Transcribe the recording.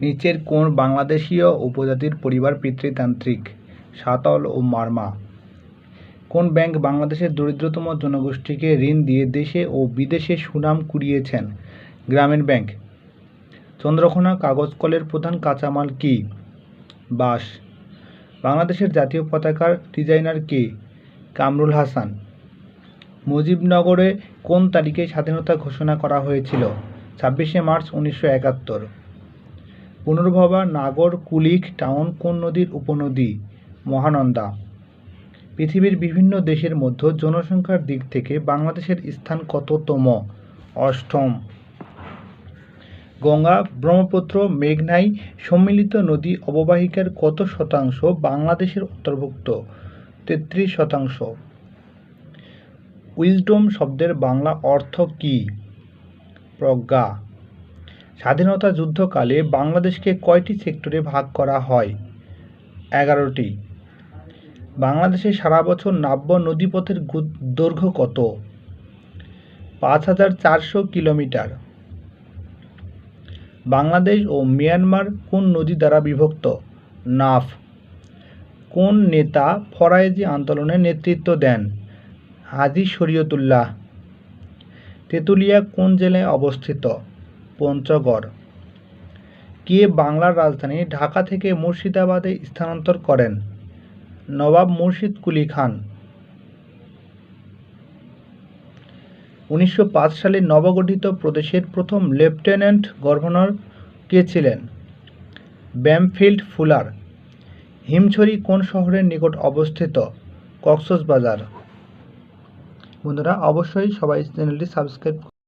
নিচের কোন বাংলাদেশীয় উপজাতির পরিবার পিতৃতান্ত্রিক সাঁওতাল ও মারমা। কোন ব্যাংক বাংলাদেশের দরিদ্রতম জনগোষ্ঠীকে ঋণ দিয়ে দেশে ও বিদেশে সুনাম কুড়িয়েছেন? গ্রামীণ ব্যাংক। চন্দ্রকোনা কাগজ কলের প্রধান কাঁচামাল কি? বাঁশ। বাংলাদেশের জাতীয় পতাকার ডিজাইনার কে? কামরুল হাসান। মুজিবনগরে কোন তারিখে স্বাধীনতা ঘোষণা করা হয়েছিল? ছাব্বিশে মার্চ উনিশশো একাত্তর। পুনর্ভবা, নাগর, কুলিক, টাউন, কোন নদীর উপনদী? মহানন্দা। পৃথিবীর বিভিন্ন দেশের মধ্যে জনসংখ্যার দিক থেকে বাংলাদেশের স্থান কততম? অষ্টম। গঙ্গা, ব্রহ্মপুত্র, মেঘনাই সম্মিলিত নদী অববাহিকার কত শতাংশ বাংলাদেশের অন্তর্ভুক্ত? তেত্রিশ শতাংশ। উইজডম শব্দের বাংলা অর্থ কী? প্রজ্ঞা। স্বাধীনতা যুদ্ধকালে বাংলাদেশকে কয়টি সেক্টরে ভাগ করা হয়? এগারোটি। বাংলাদেশে সারা বছর নাব্য নদীপথের দৈর্ঘ্য কত? পাঁচ হাজার চারশো কিলোমিটার। বাংলাদেশ ও মিয়ানমার কোন নদী দ্বারা বিভক্ত? নাফ। কোন নেতা ফরায়েজি আন্দোলনে নেতৃত্ব দেন? হাজি শরীয়তুল্লাহ। তেঁতুলিয়া কোন জেলায় অবস্থিত? পঞ্চগড়। কে বাংলার রাজধানী ঢাকা থেকে মুর্শিদাবাদে স্থানান্তর করেন? নবাব মুর্শিদ কুলি খান। উনিশশো পাঁচ সালে নবগঠিত প্রদেশের প্রথম লেফটেন্যান্ট গভর্নর কে ছিলেন? Bampfylde fuller. হিমছড়ি কোন শহরের নিকট অবস্থিত? কক্সবাজার। বন্ধুরা, অবশ্যই সবাই চ্যানেলটি সাবস্ক্রাইব